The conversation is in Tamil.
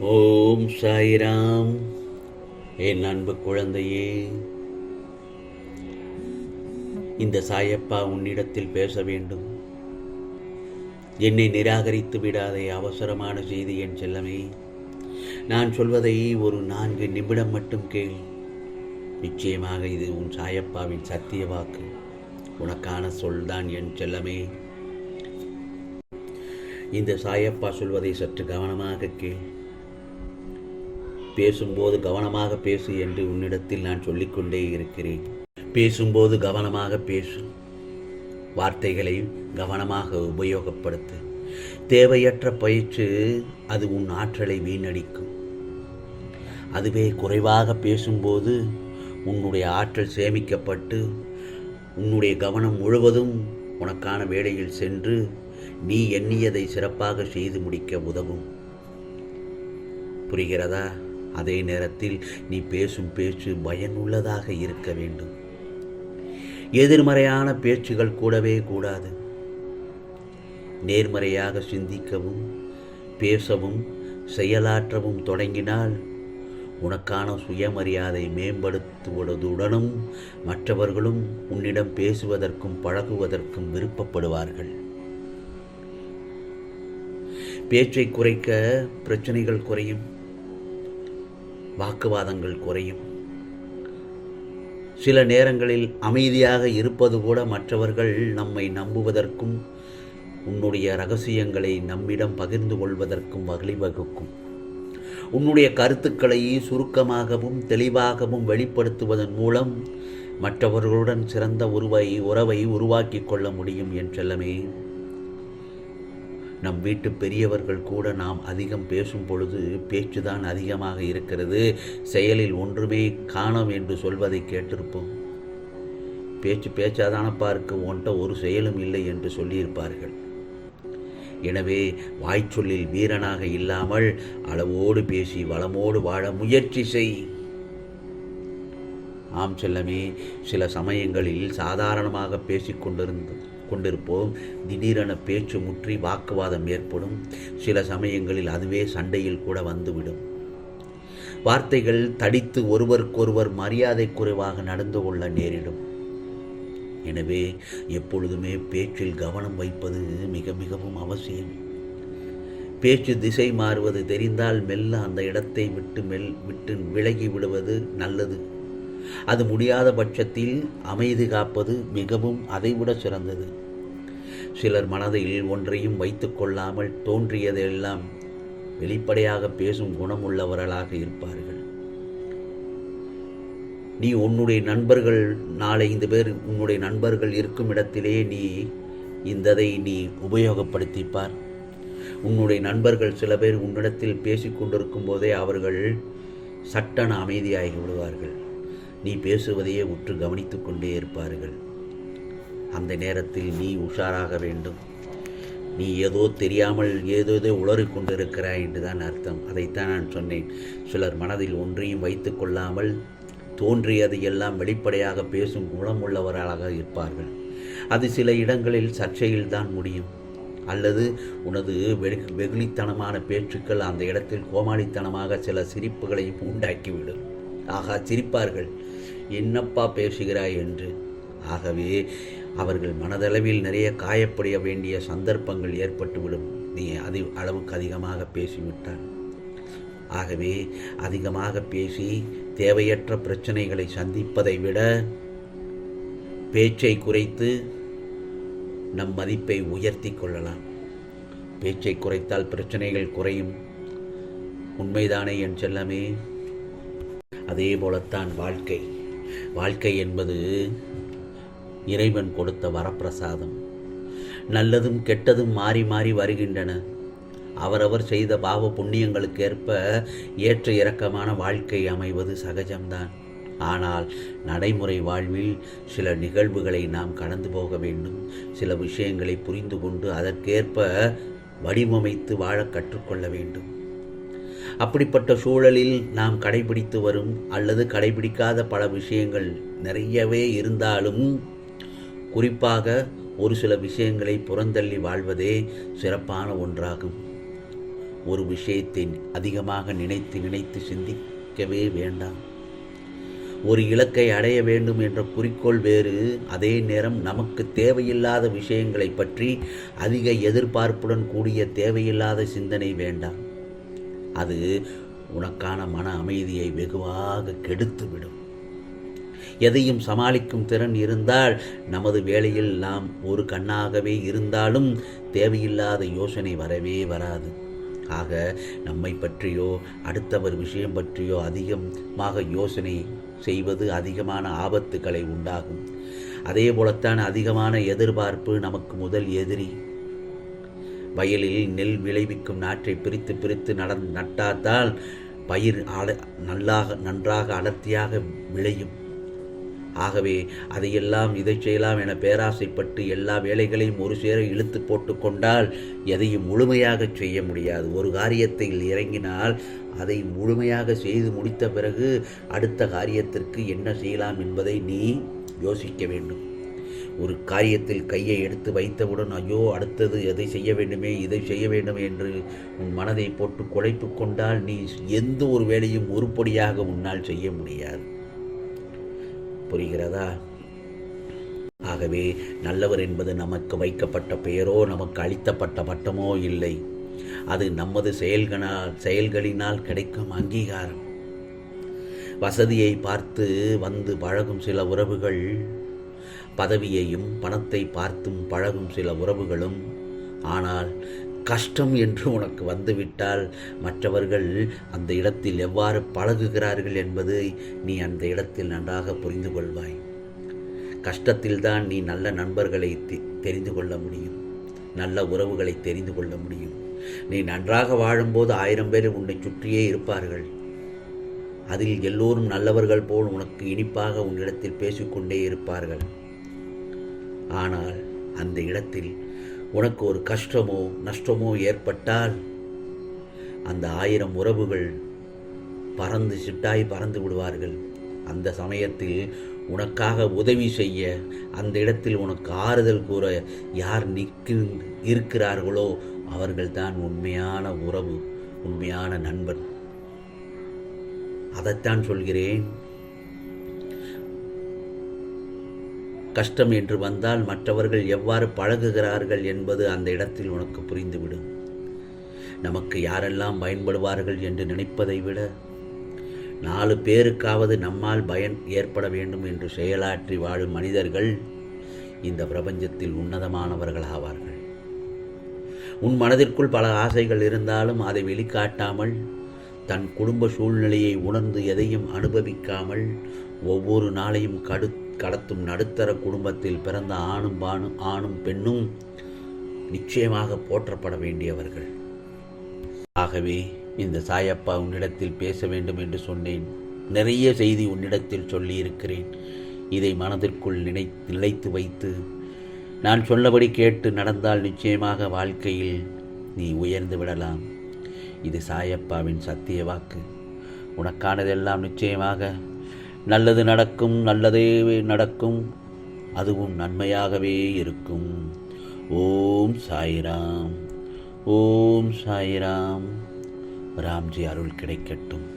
ஓம் சாய்ராம். என் அன்பு குழந்தையே இந்த சாயப்பா உன்னிடத்தில் பேச வேண்டும். என்னை நிராகரித்து விடாதே அவசரமான செய்தி என் செல்லமே. நான் சொல்வதை ஒரு நான்கு நிமிடம் மட்டும் கேள். நிச்சயமாக இது உன் சாயப்பாவின் சத்திய வாக்கு. உனக்கான சொல்தான் என் செல்லமே. இந்த சாயப்பா சொல்வதை சற்று கவனமாக கேள். பேசும்போது கவனமாக பேசு என்று உன்னிடத்தில் நான் சொல்லிக்கொண்டே இருக்கிறேன். பேசும்போது கவனமாக பேசு. வார்த்தைகளை கவனமாக உபயோகப்படுத்து. தேவையற்ற பயிற்சி அது உன் ஆற்றலை வீணடிக்கும். அதுவே குறைவாக பேசும்போது உன்னுடைய ஆற்றல் சேமிக்கப்பட்டு உன்னுடைய கவனம் முழுவதும் உனக்கான வேலையில் சென்று நீ எண்ணியதை சிறப்பாக செய்து முடிக்க உதவும். புரிகிறதா? அதே நேரத்தில் நீ பேசும் பேச்சு பயனுள்ளதாக இருக்க வேண்டும். எதிர்மறையான பேச்சுகள் கூடவே கூடாது. நேர்மறையாக சிந்திக்கவும் பேசவும் செயலாற்றவும் தொடங்கினால் உனக்கான சுயமரியாதை மேம்படுத்துவதுடனும் மற்றவர்களும் உன்னிடம் பேசுவதற்கும் பழகுவதற்கும் விருப்பப்படுவார்கள். பேச்சை குறைக்க பிரச்சனைகள் குறையும். வாக்குவாதங்கள் குறையும். சில நேரங்களில் அமைதியாக இருப்பது கூட மற்றவர்கள் நம்மை நம்புவதற்கும் உன்னுடைய ரகசியங்களை நம்மிடம் பகிர்ந்து கொள்வதற்கும் வழிவகுக்கும் உன்னுடைய கருத்துக்களை சுருக்கமாகவும் தெளிவாகவும் வெளிப்படுத்துவதன் மூலம் மற்றவர்களுடன் சிறந்த உருவை உறவை உருவாக்கி கொள்ள முடியும் என்றெல்லாமே நம் வீட்டு பெரியவர்கள் கூட நாம் அதிகம் பேசும் பொழுது பேச்சுதான் அதிகமாக இருக்கிறது. செயலில் ஒன்றுமே காணோம் என்று சொல்வதை கேட்டிருப்போம். பேச்சு பேச்சாதானப்பா இருக்கு ஒன்ட்ட ஒரு செயலும் இல்லை என்று சொல்லியிருப்பார்கள். எனவே வாய்ச்சொல்லில் வீரனாக இல்லாமல் அளவோடு பேசி வளமோடு வாழ முயற்சி செய். ஆம் செல்லமே சில சமயங்களில் சாதாரணமாக பேசிக்கொண்டிருந்தது கொண்டிருப்போம். திடீரென பேச்சு முற்றி வாக்குவாதம் ஏற்படும். சில சமயங்களில் அதுவே சண்டையில் கூட வந்துவிடும். வார்த்தைகள் தடித்து ஒருவருக்கொருவர் மரியாதை குறைவாக நடந்து கொள்ள நேரிடும். எனவே எப்பொழுதுமே பேச்சில் கவனம் வைப்பது மிக மிகவும் அவசியம். பேச்சு திசை மாறுவது தெரிந்தால் மெல்ல அந்த இடத்தை விட்டு மெல் விட்டு விலகி விடுவது நல்லது. அது முடியாத பட்சத்தில் அமைதி காப்பது மிகவும் அதைவிட சிறந்தது. சிலர் மனதில் ஒன்றையும் வைத்து கொள்ளாமல் தோன்றியதெல்லாம் வெளிப்படையாக பேசும் குணமுள்ளவர்களாக இருப்பார்கள். நீ உன்னுடைய நண்பர்கள் நாலైந்து பேர் உன்னுடைய நண்பர்கள் இருக்கும் இடத்திலே நீ இந்ததை நீ உபயோகப்படுத்திப்பார். உன்னுடைய நண்பர்கள் சில பேர் உன்னிடத்தில் பேசிக்கொண்டிருக்கும் போதே அவர்கள் சட்டன அமைதியாகி விடுவார்கள். நீ பேசுவதையே உற்று கவனித்து கொண்டே இருப்பார்கள். அந்த நேரத்தில் நீ உஷாராக வேண்டும். நீ ஏதோ தெரியாமல் ஏதோ ஏதோ உளறிக் கொண்டிருக்கிறாய் என்றுதான் அர்த்தம். அதைத்தான் நான் சொன்னேன். சிலர் மனதில் ஒன்றையும் வைத்து கொள்ளாமல் தோன்றியது எல்லாம் வெளிப்படையாக பேசும் குணமுள்ளவர்களாக இருப்பார்கள். அது சில இடங்களில் சர்ச்சையில் தான் முடியும். அல்லது உனது வெகு வெகுளித்தனமான பேச்சுக்கள் அந்த இடத்தில் கோமாளித்தனமாக சில சிரிப்புகளையும் உண்டாக்கிவிடும். ஆகா சிரிப்பார்கள். என்னப்பா பேசுகிறாய்? என்று. ஆகவே அவர்கள் மனதளவில் நிறைய காயப்படைய வேண்டிய சந்தர்ப்பங்கள் ஏற்பட்டுவிடும். நீ அதி அளவுக்கு அதிகமாக பேசிவிட்டான் ஆகவே அதிகமாக பேசி தேவையற்ற பிரச்சனைகளை சந்திப்பதை விட பேச்சை குறைத்து நம் மதிப்பை உயர்த்தி கொள்ளலாம். பேச்சை குறைத்தால் பிரச்சனைகள் குறையும். உண்மைதானே என் செல்லமே? அதே போலத்தான் வாழ்க்கை. வாழ்க்கை என்பது இறைவன் கொடுத்த வரப்பிரசாதம். நல்லதும் கெட்டதும் மாறி மாறி வருகின்றன. அவரவர் செய்த பாவ புண்ணியங்களுக்கு ஏற்ப ஏற்ற இறக்கமான வாழ்க்கை அமைவது சகஜம்தான். ஆனால் நடைமுறை வாழ்வில் சில நிகழ்வுகளை நாம் கடந்து போக வேண்டும். சில விஷயங்களை புரிந்து கொண்டு அதற்கேற்ப வடிவமைத்து வாழ கற்றுக்கொள்ள வேண்டும். அப்படிப்பட்ட சூழலில் நாம் கடைபிடித்து வரும் அல்லது கடைபிடிக்காத பல விஷயங்கள் நிறையவே இருந்தாலும் குறிப்பாக ஒரு சில விஷயங்களை புறந்தள்ளி வாழ்வதே சிறப்பான ஒன்றாகும். ஒரு விஷயத்தை அதிகமாக நினைத்து நினைத்து சிந்திக்கவே வேண்டாம். ஒரு இலக்கை அடைய வேண்டும் என்ற குறிக்கோள் வேறு. அதே நேரம் நமக்கு தேவையில்லாத விஷயங்களை பற்றி அதிக எதிர்பார்ப்புடன் கூடிய தேவையில்லாத சிந்தனை வேண்டாம். அது உனக்கான மன அமைதியை வெகுவாக கெடுத்துவிடும். எதையும் சமாளிக்கும் திறன் இருந்தால் நமது வேலையில் நாம் ஒரு கண்ணாகவே இருந்தாலும் தேவையில்லாத யோசனை வரவே வராது. ஆக நம்மை பற்றியோ அடுத்தவர் விஷயம் பற்றியோ அதிகமாக யோசனை செய்வது அதிகமான ஆபத்துக்களை உண்டாகும். அதே போலத்தான் அதிகமான எதிர்பார்ப்பு நமக்கு முதல் எதிரி. வயலில் நெல் விளைவிக்கும் நாற்றை பிரித்து பிரித்து நட நட்டாதால் பயிர் அல நல்லாக நன்றாக அடர்த்தியாக விளையும். ஆகவே அதையெல்லாம் இதை செய்யலாம் என பேராசைப்பட்டு எல்லா வேலைகளையும் ஒரு சேர இழுத்து போட்டு கொண்டால் எதையும் முழுமையாக செய்ய முடியாது. ஒரு காரியத்தில் இறங்கினால் அதை முழுமையாக செய்து முடித்த பிறகு அடுத்த காரியத்திற்கு என்ன செய்யலாம் என்பதை நீ யோசிக்க வேண்டும். ஒரு காரியத்தில் கையை எடுத்து வைத்தவுடன் ஐயோ அடுத்தது எதை செய்ய வேண்டுமே இதை செய்ய வேண்டும் என்று உன் மனதை போட்டு குழைப்பு கொண்டால் நீ எந்த ஒரு வேலையும் உருப்படியாக உன்னால் செய்ய முடியாது. புரிகிறதா? ஆகவே நல்லவர் என்பது நமக்கு வைக்கப்பட்ட பெயரோ நமக்கு அளித்தப்பட்ட பட்டமோ இல்லை. அது நமது செயல்களால் செயல்களினால் கிடைக்கும் அங்கீகாரம். வசதியை பார்த்து வந்து பழகும் சில உறவுகள் பதவியையும் பணத்தை பார்த்தும் பழகும் சில உறவுகளும். ஆனால் கஷ்டம் என்று உனக்கு வந்துவிட்டால் மற்றவர்கள் அந்த இடத்தில் எவ்வாறு பழகுகிறார்கள் என்பதை நீ அந்த இடத்தில் நன்றாக புரிந்து கொள்வாய். கஷ்டத்தில்தான் நீ நல்ல நண்பர்களை தெரிந்து கொள்ள முடியும். நல்ல உறவுகளை தெரிந்து கொள்ள முடியும். நீ நன்றாக வாழும்போது ஆயிரம் பேர் உன்னை சுற்றியே இருப்பார்கள். அதில் எல்லோரும் நல்லவர்கள் போல் உனக்கு இனிப்பாக உன்னிடத்தில் பேசிக்கொண்டே இருப்பார்கள். ஆனால் அந்த இடத்தில் உனக்கு ஒரு கஷ்டமோ நஷ்டமோ ஏற்பட்டால் அந்த ஆயிரம் உறவுகள் பறந்து சிட்டாய் பறந்து விடுவார்கள். அந்த சமயத்தில் உனக்காக உதவி செய்ய அந்த இடத்தில் உனக்கு ஆறுதல் கூற யார் நிற்கு இருக்கிறார்களோ அவர்கள்தான் உண்மையான உறவு உண்மையான நண்பன். அதைத்தான் சொல்கிறேன். கஷ்டம் என்று வந்தால் மற்றவர்கள் எவ்வாறு பழகுகிறார்கள் என்பது அந்த இடத்தில் உனக்கு புரிந்துவிடும். நமக்கு யாரெல்லாம் பயன்படுவார்கள் என்று நினைப்பதை விட நாலு பேருக்காவது நம்மால் பயன் ஏற்பட வேண்டும் என்று செயலாற்றி வாழும் மனிதர்கள் இந்த பிரபஞ்சத்தில் உன்னதமானவர்களாவார்கள் உன் மனதிற்குள் பல ஆசைகள் இருந்தாலும் அதை வெளிக்காட்டாமல் தன் குடும்ப சூழ்நிலையை உணர்ந்து எதையும் அனுபவிக்காமல் ஒவ்வொரு நாளையும் கடுத்து கடத்தும் நடுத்தர குடும்பத்தில் பிறந்த ஆணும் பானும் ஆணும் பெண்ணும் நிச்சயமாக போற்றப்பட வேண்டியவர்கள். ஆகவே இந்த சாயப்பா உன்னிடத்தில் பேச வேண்டும் என்று சொன்னேன். நிறைய செய்தி உன்னிடத்தில் சொல்லியிருக்கிறேன். இதை மனதிற்குள் நினை நிலைத்து வைத்து நான் சொல்லபடி கேட்டு நடந்தால் நிச்சயமாக வாழ்க்கையில் நீ உயர்ந்து விடலாம். இது சாயப்பாவின் சத்திய வாக்கு. உனக்கானதெல்லாம் நிச்சயமாக நல்லது நடக்கும் நல்லதே நடக்கும் அதுவும் நன்மையாகவே இருக்கும். ஓம் சாய்ராம் ஓம் சாய்ராம். ராம்ஜி அருள் கிடைக்கட்டும்.